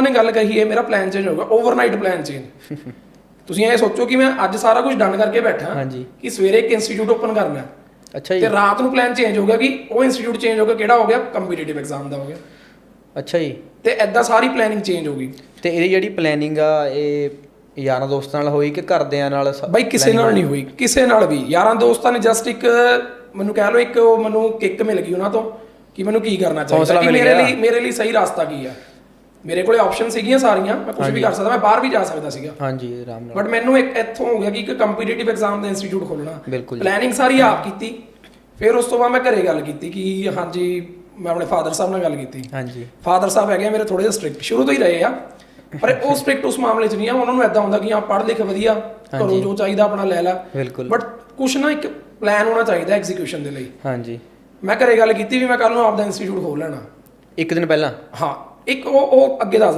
ਉਹਨੇ ਗੱਲ ਕਹੀ ਹੈ ਮੇਰਾ ਪਲਾਨ ਚੇਂਜ ਹੋਊਗਾ ਓਵਰਨਾਈਟ ਪਲਾਨ ਚੇਂਜ ਤੁਸੀਂ ਇਹ ਸੋਚੋ ਕਿ ਮੈਂ ਅੱਜ ਸਾਰਾ ਕੁਝ ਡਨ ਕਰਕੇ ਬੈਠਾ ਹਾਂਜੀ। ਕਿ ਸਵੇਰੇ ਇੱਕ ਇੰਸਟੀਚਿਊਟ ਓਪਨ ਕਰਨਾ। ਹੈ ਅੱਛਾ ਜੀ। ਤੇ ਰਾਤ ਨੂੰ ਪਲਾਨ ਚੇਂਜ ਹੋ ਗਿਆ ਕਿ ਉਹ ਇੰਸਟੀਚਿਊਟ ਚੇਂਜ ਹੋ ਗਿਆ ਕਿਹੜਾ ਹੋ ਗਿਆ? ਕੰਪੀਟੀਟਿਵ ਐਗਜ਼ਾਮ ਦਾ ਹੋ ਗਿਆ। ਅੱਛਾ ਜੀ। ਤੇ ਐਦਾਂ ਸਾਰੀ ਪਲੈਨਿੰਗ ਚੇਂਜ ਹੋ ਗਈ ਤੇ ਇਹਦੀ ਜਿਹੜੀ ਪਲੈਨਿੰਗ ਆ ਇਹ ਯਾਰਾਂ ਦੋਸਤਾਂ ਨਾਲ ਹੋਈ ਕਿ ਘਰਦਿਆਂ ਨਾਲ ਸ- ਬਾਈ ਕਿਸੇ ਨਾਲ ਨਹੀਂ ਹੋਈ ਕਿਸੇ ਨਾਲ ਵੀ। ਯਾਰਾਂ ਦੋਸਤਾਂ ਨੇ ਜਸਟ ਇੱਕ ਮੈਨੂੰ ਕਹਿ ਲਓ ਇੱਕ ਉਹ ਮੈਨੂੰ ਕਿੱਕ ਮਿਲ ਗਈ ਉਹਨਾਂ ਤੋਂ ਕਿ ਮੈਨੂੰ ਕੀ ਕਰਨਾ ਚਾਹੀਦਾ ਹੌਸਲਾ ਕਿ ਮਿਲ ਮੇਰੇ ਗਿਆ। ਲਈ ਮੇਰੇ ਲਈ ਸਹੀ ਰਸਤਾ ਕੀ ਆ? ਮੇਰੇ ਕੋਲੇ ਆਪਸ਼ਨ ਸੀਗੀਆਂ ਸਾਰੀਆਂ ਮੈਂ ਕੁਝ ਵੀ ਕਰ ਸਕਦਾ ਮੈਂ ਬਾਹਰ ਵੀ ਜਾ ਸਕਦਾ ਸੀਗਾ। ਹਾਂਜੀ ਆਰਾਮ ਨਾਲ। ਬਟ ਮੈਨੂੰ ਇੱਕ ਇੱਥੋਂ ਹੋ ਗਿਆ ਕਿ ਇੱਕ ਕੰਪੀਟੀਟਿਵ ਐਗਜ਼ਾਮ ਦਾ ਇੰਸਟੀਚਿਊਟ ਖੋਲਣਾ। ਪਲੈਨਿੰਗ ਸਾਰੀ ਆਪ ਕੀਤੀ। ਫਿਰ ਉਸ ਤੋਂ ਬਾਅਦ ਮੈਂ ਘਰੇ ਗੱਲ ਕੀਤੀ ਕਿ ਹਾਂਜੀ ਮੈਂ ਆਪਣੇ ਫਾਦਰ ਸਾਹਿਬ ਨਾਲ ਗੱਲ ਕੀਤੀ। ਹਾਂਜੀ। ਫਾਦਰ ਸਾਹਿਬ ਹੈਗੇ ਮੇਰੇ ਥੋੜੇ ਜਿਹਾ ਸਟ੍ਰਿਕਟ ਸ਼ੁਰੂ ਤੋਂ ਹੀ ਰਹੇ ਆ। ਪਰ ਉਹ ਸਟ੍ਰਿਕਟ ਉਸ ਮਾਮਲੇ 'ਚ ਨਹੀਂ ਆ ਉਹਨਾਂ ਨੂੰ ਐਦਾਂ ਹੁੰਦਾ ਕਿ ਆ ਪੜ੍ਹ ਲਿਖ ਵਧੀਆ ਘਰੋਂ ਜੋ ਚਾਹੀਦਾ ਆਪਣਾ ਲੈ ਲੈ। ਬਿਲਕੁਲ। ਬਟ ਕੁਛ ਨਾ ਇੱਕ ਪਲਾਨ ਹੋਣਾ ਚਾਹੀਦਾ ਐਗਜ਼ੀਕਿਊਸ਼ਨ ਦੇ ਲਈ। ਹਾਂਜੀ। ਮੈਂ ਘਰੇ ਗੱਲ ਕੀਤੀ ਵੀ ਮੈਂ ਕੱਲ ਨੂੰ ਆਪਦਾ ਇੰਸਟੀਚਿਊਟ ਖੋਲ ਲੈਣਾ। ਇੱਕ ਦਿਨ ਪਹਿਲਾਂ? ਹਾਂ। ਇੱਕ ਉਹ ਉਹ ਅੱਗੇ ਦੱਸ